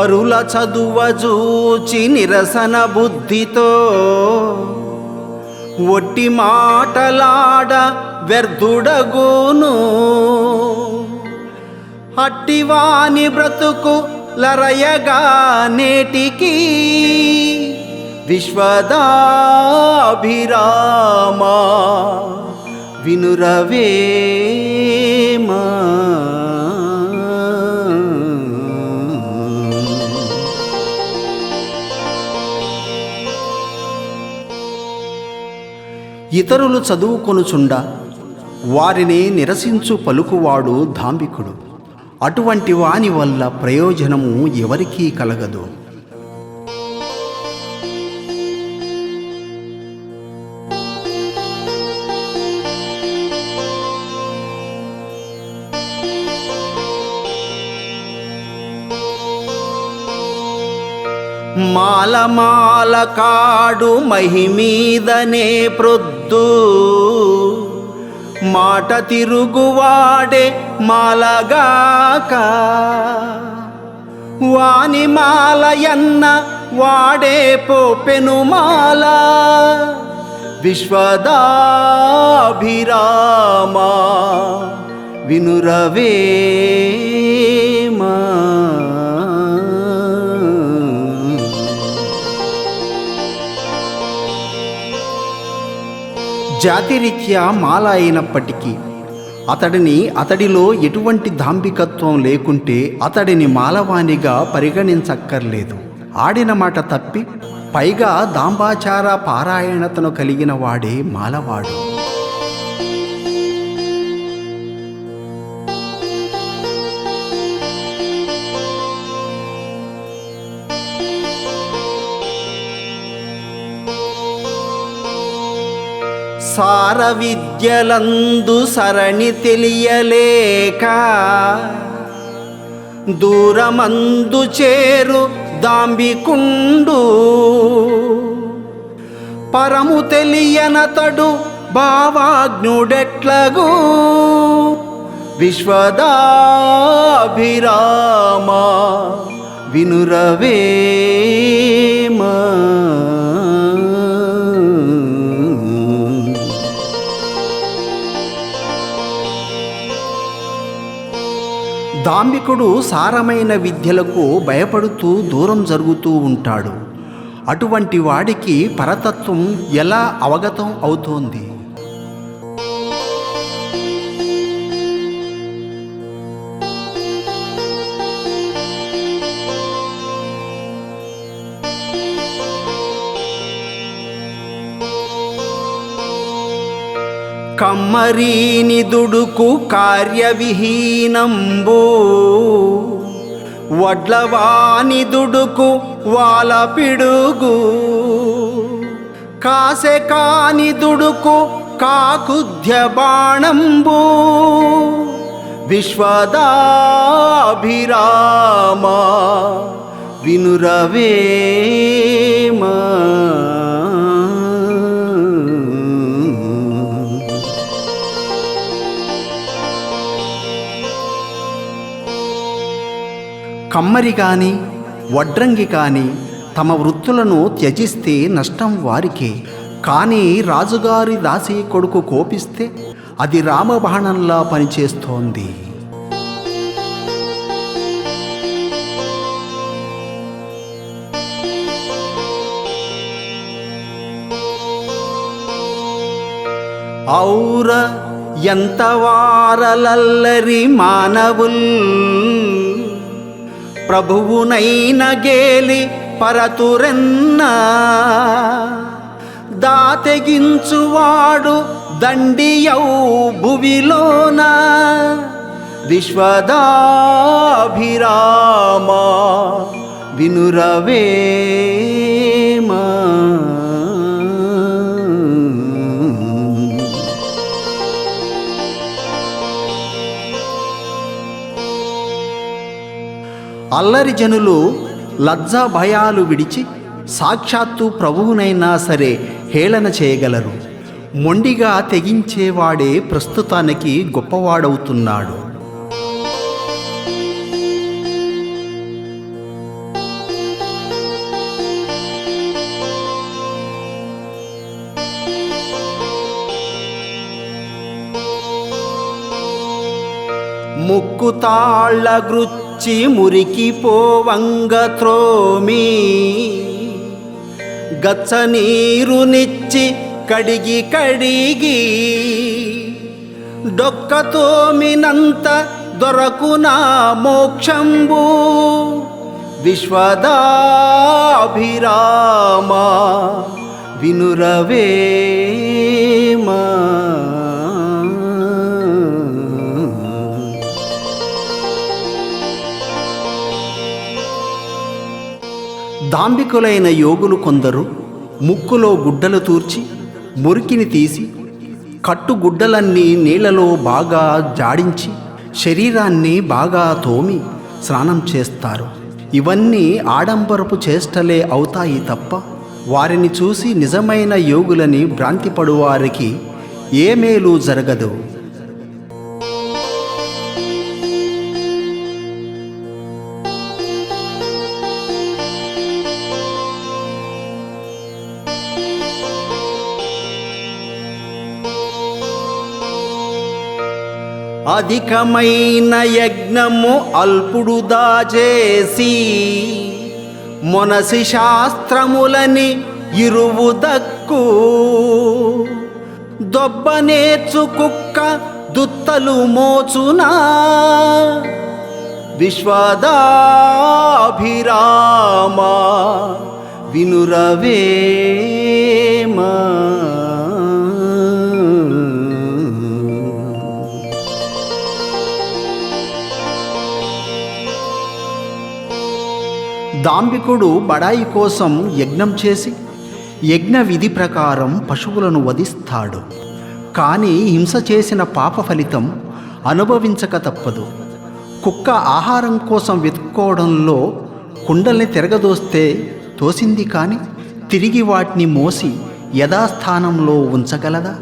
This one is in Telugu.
పరుల చదువజూచి నిరసన బుద్ధితో ఒట్టి మాటలాడ వ్యర్థుడగును. అట్టివాని బ్రతుకు లరయగా నేటికి విశ్వదాభిరామా వినురవేమా. ఇతరులు చదువుకొనుచుండ వారిని నిరసించు పలుకువాడు ధాంబికుడు. అటువంటి వాని వల్ల ప్రయోజనము ఎవరికీ కలగదు. మాలమాల కాడు మహిమీదనే ప్రొద్దు. మాట తిరుగువాడే మాలగాక. వాని మాలయన్న వాడే పోపెను మాల. విశ్వదాభిరామా వినురవేమా. జాతిరీత్యా మాల అయినప్పటికీ అతడిని అతడిలో ఎటువంటి దాంభికత్వం లేకుంటే అతడిని మాలవాణిగా పరిగణించక్కర్లేదు. ఆడిన మాట తప్పి పైగా దాంబాచార పారాయణతను కలిగిన వాడే మాలవాడు. సార విద్యలందు సరణి తెలియలేక దూరమందు చేరు దాంబికుండు. పరము తెలియనతడు భావాజ్ఞుడెట్లగు? విశ్వదాభిరామా వినురవేమా దాంబికుడు సారమైన విద్యలకు భయపడుతూ దూరం జరుగుతూ ఉంటాడు. అటువంటి వాడికి పరతత్వం ఎలా అవగతం అవుతోంది? కమ్మరీని దుడుకు కార్యవిహీనంబు. వడ్లవాని దుడుకు వాల పిడుగు. కాసె కాని దుడుకు కాకుధ్య బాణంబు. విశ్వదాభిరామా వినురవేమా. కమ్మరి కానీ వడ్రంగి కానీ తమ వృత్తులను త్యజిస్తే నష్టం వారికే. కానీ రాజుగారి దాసి కొడుకు కోపిస్తే అది రామబాణంలా పనిచేస్తోంది. ఔర ఎంత వారలల్లరి మానవుల్ ప్రభువునైన గేలి పరతురెన్న. దాతెగించువాడు దండియౌ భువిలోన. విశ్వదాభిరామ వినురవే. అల్లరి జనులు లజ్జా భయాలు విడిచి సాక్షాత్తు ప్రభువునైనా సరే హేళన చేయగలరు. మొండిగా తెగించేవాడే ప్రస్తుతానికి గొప్పవాడవుతున్నాడు. ముక్కుతాళ్ళ గృత్ వచ్చి మురికి పోవంగ త్రోమి. గచ్చ నీరునిచ్చి కడిగి కడిగి డొక్కతోమినంత దొరకునా మోక్షంబు. విశ్వదాభిరామ వినురవేమా. దాంబికులైన యోగులు కొందరు ముక్కులో గుడ్డలు తూర్చి మురికిని తీసి కట్టుగుడ్డలన్నీ నీళ్ళలో బాగా జాడించి శరీరాన్ని బాగా తోమి స్నానం చేస్తారు. ఇవన్నీ ఆడంబరపు చేష్టలే అవుతాయి తప్ప వారిని చూసి నిజమైన యోగులని భ్రాంతిపడువారికి ఏ మేలు జరగదు. అధికమైన యజ్ఞము అల్పుడు దాచేసి మొనసి శాస్త్రములని ఇరువు దక్కు. దొబ్బ నేర్చు కుక్క దుత్తలు మోచునా విశ్వదాభిరామ వినురవే. దాంబికుడు బడాయి కోసం యజ్ఞం చేసి యజ్ఞ విధి ప్రకారం పశువులను వధిస్తాడు. కానీ హింస చేసిన పాప ఫలితం అనుభవించక తప్పదు. కుక్క ఆహారం కోసం వెతుక్కోవడంలో కుండల్ని తిరగదోస్తే తోసింది కానీ తిరిగి వాటిని మోసి యథాస్థానంలో ఉంచగలదా?